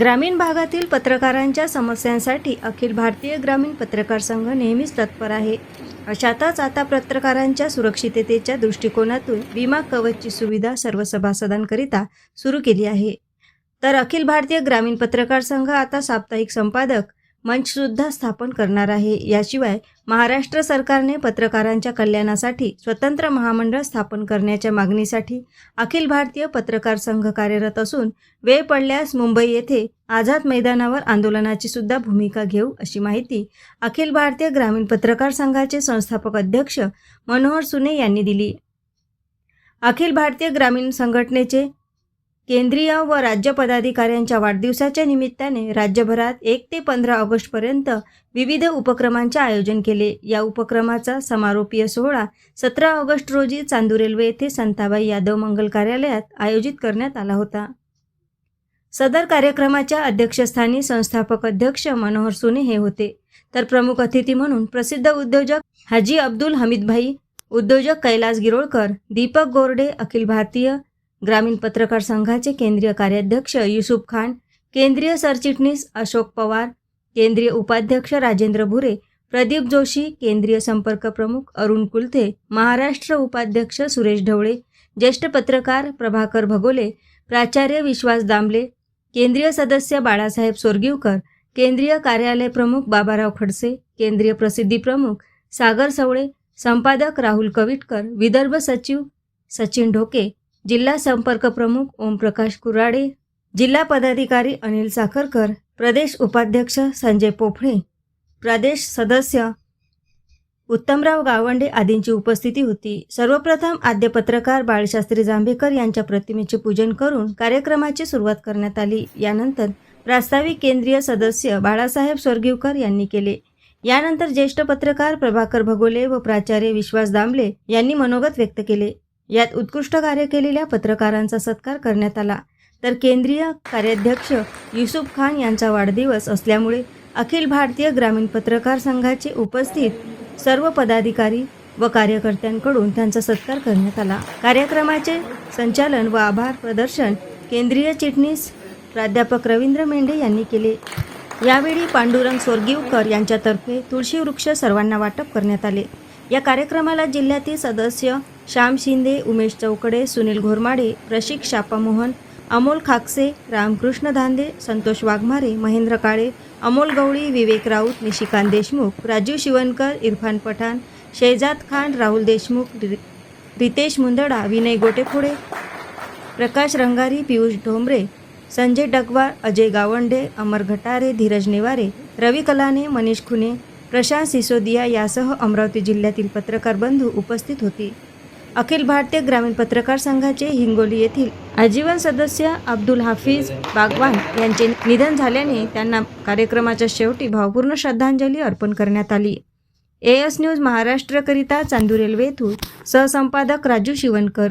ग्रामीण भागातील पत्रकारांच्या समस्यांसाठी अखिल भारतीय ग्रामीण पत्रकार संघ नेहमीच तत्पर आहे. अशातच आता पत्रकारांच्या सुरक्षिततेच्या दृष्टिकोनातून विमा कवचची सुविधा सर्व सभासदांकरिता सुरू केली आहे. तर अखिल भारतीय ग्रामीण पत्रकार संघ आता साप्ताहिक संपादक मंचसुद्धा स्थापन करणार आहे. याशिवाय महाराष्ट्र सरकारने पत्रकारांच्या कल्याणासाठी स्वतंत्र महामंडळ स्थापन करण्याच्या मागणीसाठी अखिल भारतीय पत्रकार संघ कार्यरत असून वेळ पडल्यास मुंबई येथे आझाद मैदानावर आंदोलनाची सुद्धा भूमिका घेऊ अशी माहिती अखिल भारतीय ग्रामीण पत्रकार संघाचे संस्थापक अध्यक्ष मनोहर सुने यांनी दिली. अखिल भारतीय ग्रामीण संघटनेचे केंद्रीय व राज्य पदाधिकाऱ्यांच्या वाढदिवसाच्या निमित्ताने राज्यभरात एक ते पंधरा ऑगस्टपर्यंत विविध उपक्रमांचे आयोजन केले. या उपक्रमाचा समारोपीय सोहळा सतरा ऑगस्ट रोजी चांदूर रेल्वे येथे संताबाई यादव मंगल कार्यालयात आयोजित करण्यात आला होता. सदर कार्यक्रमाच्या अध्यक्षस्थानी संस्थापक अध्यक्ष मनोहर सोने हे होते. तर प्रमुख अतिथी म्हणून प्रसिद्ध उद्योजक हाजी अब्दुल हमीदभाई उद्योजक कैलास गिरोळकर दीपक गोरडे अखिल भारतीय ग्रामीण पत्रकार संघाचे केंद्रीय कार्याध्यक्ष युसुफ खान केंद्रीय सरचिटणीस अशोक पवार केंद्रीय उपाध्यक्ष राजेंद्र भुरे प्रदीप जोशी केंद्रीय संपर्क प्रमुख अरुण कुलथे महाराष्ट्र उपाध्यक्ष सुरेश ढवळे ज्येष्ठ पत्रकार प्रभाकर भगोले प्राचार्य विश्वास दामले केंद्रीय सदस्य बाळासाहेब सोरगिवकर केंद्रीय कार्यालय प्रमुख बाबाराव खडसे केंद्रीय प्रसिद्धी प्रमुख सागर सवळे संपादक राहुल कविटकर विदर्भ सचिव सचिन ढोके जिल्हा संपर्क प्रमुख ओमप्रकाश कुराडे जिल्हा पदाधिकारी अनिल साखरकर प्रदेश उपाध्यक्ष संजय पोफळे प्रदेश सदस्य उत्तमराव गावंडे आदींची उपस्थिती होती. सर्वप्रथम आद्य पत्रकार बाळशास्त्री जांभेकर यांच्या प्रतिमेचे पूजन करून कार्यक्रमाची सुरुवात करण्यात आली. यानंतर प्रास्ताविक केंद्रीय सदस्य बाळासाहेब स्वर्गीवकर यांनी केले. यानंतर ज्येष्ठ पत्रकार प्रभाकर भगोले व प्राचार्य विश्वास दामले यांनी मनोगत व्यक्त केले. यात उत्कृष्ट कार्य केलेल्या पत्रकारांचा सत्कार करण्यात आला. तर केंद्रीय कार्याध्यक्ष युसुफ खान यांचा वाढदिवस असल्यामुळे अखिल भारतीय ग्रामीण पत्रकार संघाचे उपस्थित सर्व पदाधिकारी व कार्यकर्त्यांकडून त्यांचा सत्कार करण्यात आला. कार्यक्रमाचे संचालन व आभार प्रदर्शन केंद्रीय चिटणीस प्राध्यापक रवींद्र मेंढे यांनी केले. यावेळी पांडुरंग स्वर्गीवकर यांच्यातर्फे तुळशी वृक्ष सर्वांना वाटप करण्यात आले. या कार्यक्रमाला जिल्ह्यातील सदस्य श्याम शिंदे उमेश चौकडे सुनील घोरमाडे रशिक शापामोहन अमोल खाकसे रामकृष्ण धांदे संतोष वाघमारे महेंद्र काळे अमोल गवळी विवेक राऊत निशिकांत देशमुख राजीव शिवनकर इरफान पठाण शेजाद खान राहुल देशमुख रि- रितेश मुंदडा विनय गोटेखोडे प्रकाश रंगारी पियुष ढोंबरे संजय डगवार अजय गावंडे अमर घटारे धीरज नेवारे रवी कलाने मनीष खुने प्रशांत सिसोदिया यासह अमरावती जिल्ह्यातील पत्रकार बंधू उपस्थित होती. अखिल भारतीय ग्रामीण पत्रकार संघाचे हिंगोली येथील आजीवन सदस्य अब्दुल हाफिज बागवान यांचे निधन झाल्याने त्यांना कार्यक्रमाच्या शेवटी भावपूर्ण श्रद्धांजली अर्पण करण्यात आली. ए एस न्यूज महाराष्ट्रकरिता चांदूर रेल्वे येथून सहसंपादक राजू शिवणकर